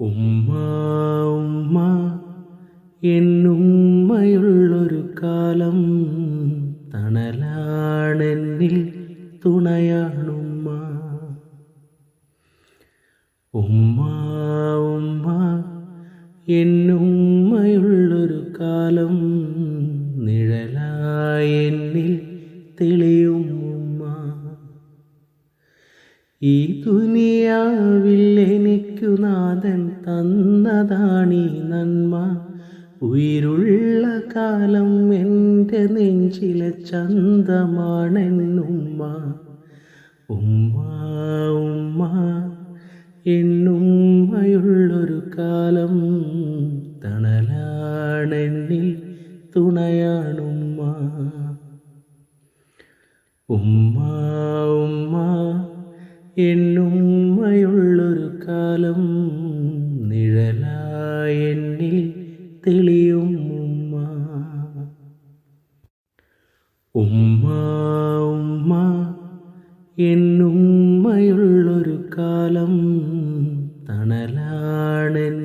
ഉമ്മ ഉമ്മ എന്നുമ്മയുള്ളൊരു കാലം തണലാണെന്നിൽ തുണയാണുമ്മ. ഉമ്മ ഉമ്മ എന്നുമ്മയുള്ളൊരു കാലം നിഴലായെന്നിൽ തെളിയും ഉമ്മ ഈ ദുനിയാവിൽ എനിക്കു നാഥൻ തന്നതാണീ നന്മ. ഉയിരുള്ള കാലം എന്റെ നെഞ്ചിലെ ചന്തമാണെന്നുമ്മ. ഉമ്മ ഉമ്മ എന്നുമ്മയുള്ളൊരു കാലം തണലാണെന്നിൽ തുണയാണുമ്മ. ഉമ്മ ഉമ്മ എന്നുമ്മയുള്ളൊരു കാലം നിഴലായി എന്നിൽ തെളിയും ഉമ്മ. ഉമ്മ ഉമ്മ എന്നുമ്മയുള്ളൊരു കാലം തണലാണെന്നിൽ